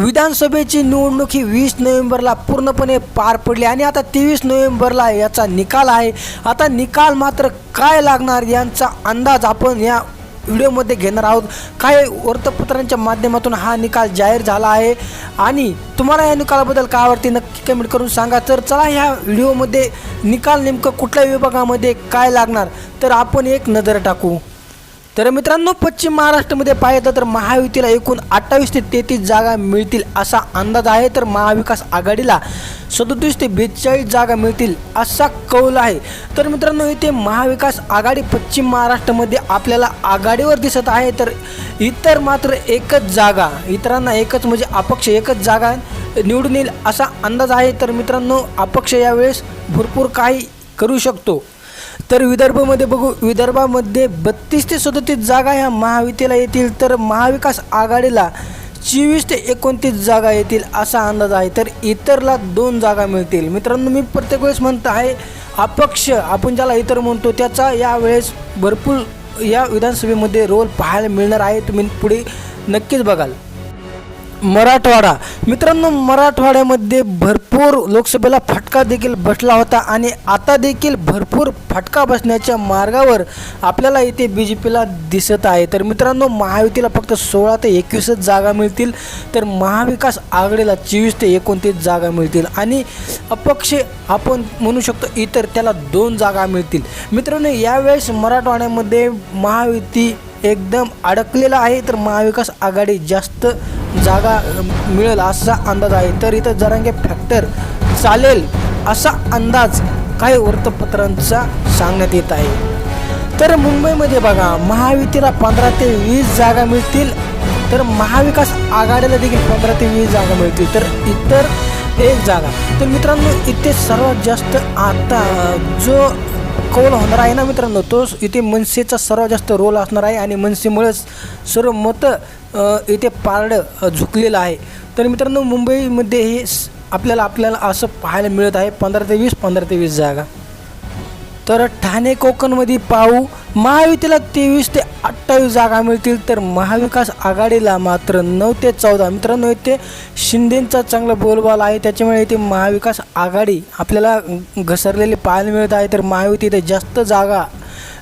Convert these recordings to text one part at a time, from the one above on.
विधानसभेची निवडणूक ही वीस नोव्हेंबरला पूर्णपणे पार पडली आणि आता तेवीस नोव्हेंबरला याचा निकाल आहे. आता निकाल मात्र काय लागणार यांचा अंदाज आपण या व्हिडिओमध्ये घेणार आहोत. काय वृत्तपत्रांच्या माध्यमातून हा निकाल जाहीर झाला आहे. आणि तुम्हाला या निकालाबद्दल काय आवडते नक्की कमेंट करून सांगा. तर चला ह्या व्हिडिओमध्ये निकाल नेमकं कुठल्या विभागामध्ये काय लागणार? तर आपण एक नजर टाकू. तर मित्रांनो पश्चिम महाराष्ट्रामध्ये पाहिलं तर महायुतीला एकूण अठ्ठावीस ते तेहतीस जागा मिळतील असा अंदाज आहे. तर महाविकास आघाडीला सदोतीस ते बेचाळीस जागा मिळतील असा कौल आहे. तर मित्रांनो इथे महाविकास आघाडी पश्चिम महाराष्ट्रामध्ये आपल्याला आघाडीवर दिसत आहे. तर इतर मात्र एकच जागा इतरांना एकच म्हणजे अपक्ष एकच जागा निवडून येईल असा अंदाज आहे. तर मित्रांनो अपक्ष यावेळेस भरपूर काही करू शकतो. तर विदर्भमध्ये बघू विदर्भामध्ये बत्तीस ते सदतीस जागा ह्या महायुतीला येतील. तर महाविकास आघाडीला चोवीस ते एकोणतीस जागा येतील असा अंदाज आहे. तर इतरला दोन जागा मिळतील. मित्रांनो मी प्रत्येक वेळेस म्हणत आहे अपक्ष आपण ज्याला इतर म्हणतो त्याचा यावेळेस भरपूर या विधानसभेमध्ये रोल पाहायला मिळणार आहे. तुम्ही पुढे नक्कीच बघाल. मराठवाडा. मित्रांनो मराठवाड्यामध्ये भरपूर लोकसभेला फटका देखील बसला होता आणि आता देखील भरपूर फटका बसण्याच्या मार्गावर आपल्याला इथे बी जे पीला दिसत आहे. तर मित्रांनो महायुतीला फक्त सोळा ते एकवीसच जागा मिळतील. तर महाविकास आघाडीला चोवीस ते एकोणतीस जागा मिळतील. आणि अपक्ष आपण म्हणू शकतो इतर त्याला दोन जागा मिळतील. मित्रांनो यावेळेस मराठवाड्यामध्ये महायुती एकदम अडकलेला आहे. तर महाविकास आघाडी जास्त जागा मिळेल असा अंदाज आहे. तर इथं जरांगे फॅक्टर चालेल असा अंदाज काही वृत्तपत्रांचा सांगण्यात येत आहे. तर मुंबईमध्ये बघा महायुतीला पंधरा ते वीस जागा मिळतील. तर महाविकास आघाडीला देखील पंधरा ते वीस जागा मिळतील. तर इतर एक जागा. तर मित्रांनो इथे सर्वात जास्त आता जो कौल होणार आहे ना मित्रांनो? तो इथे मनसेचा सर्वात जास्त रोल असणार आहे आणि मनसेमुळेच सर्व मतं इथे पारडं झुकलेलं आहे. तर मित्रांनो मुंबईमध्ये हे आपल्याला आपल्याला असं पाहायला मिळत आहे. पंधरा ते वीस पंधरा ते वीस जागा. तर ठाणे कोकणमध्ये पाहू महायुतीला तेवीस ते अठ्ठावीस जागा मिळतील तर महाविकास आघाडीला मात्र नऊ ते चौदा. मित्रांनो इथे शिंदेंचा चांगला बोलबाला आहे. त्याच्यामुळे इथे महाविकास आघाडी आपल्याला घसरलेली पाहायला मिळत आहे. तर महायुती इथे जास्त जागा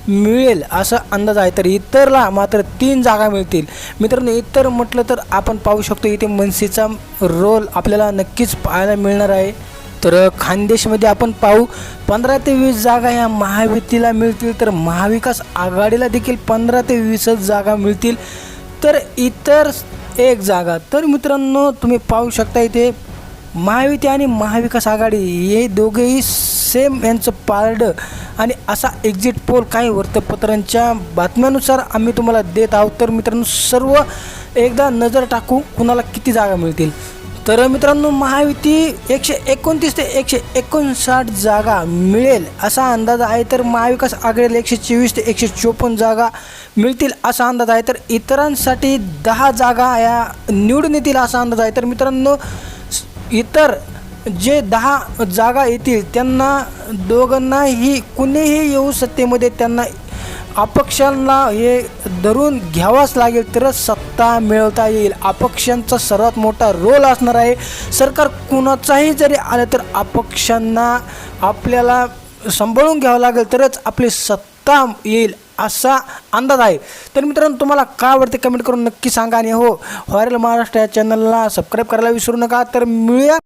मिळेल असा अंदाज आहे. तर इतरला मात्र तीन जागा मिळतील. मित्रांनो इतर म्हटलं तर आपण पाहू शकतो इथे मनसेचा रोल आपल्याला नक्कीच पाहायला मिळणार आहे. तर खानदेशमध्ये आपण पाहू पंधरा ते वीस जागा ह्या महायुतीला मिळतील तर महाविकास आघाडीला देखील पंधरा ते वीसच जागा मिळतील. तर इतर एक जागा तर मित्रांनो तुम्ही पाहू शकता इथे महायुती आणि महाविकास आघाडी हे दोघेही सेम यांचं पारडं आणि असा एक्झिट पोल काही वृत्तपत्रांच्या बातम्यानुसार आम्ही तुम्हाला देत आहोत. तर मित्रांनो सर्व एकदा नजर टाकू कुणाला किती जागा मिळतील. तर मित्रांनो महायुती एकशे एकोणतीस ते एकशे एकोणसाठ जागा मिळेल असा अंदाज आहे. तर महाविकास आघाडीला एकशे चोवीस ते एकशे चोपन्न जागा मिळतील असा अंदाज आहे. तर इतरांसाठी दहा जागा या निवडून येतील असा अंदाज आहे. तर मित्रांनो इतर जे दहा जागा येतील त्यांना दोघांनाही कुणीही येऊ सत्तेमध्ये त्यांना अपक्षांना हे धरून घ्यावाच लागेल तरच सत्ता मिळवता येईल. अपक्षांचा सर्वात मोठा रोल असणार आहे. सरकार कुणाचाही जरी आलं तर अपक्षांना आपल्याला सांभाळून घ्यावं लागेल तरच आपली सत्ता येईल असा अंदाज आहे. तर मित्रांनो तुम्हाला काय आवडते कमेंट करून नक्की सांगा आणि हो व्हायरल महाराष्ट्र या चॅनलला सबस्क्राईब करायला विसरू नका. तर मिळूया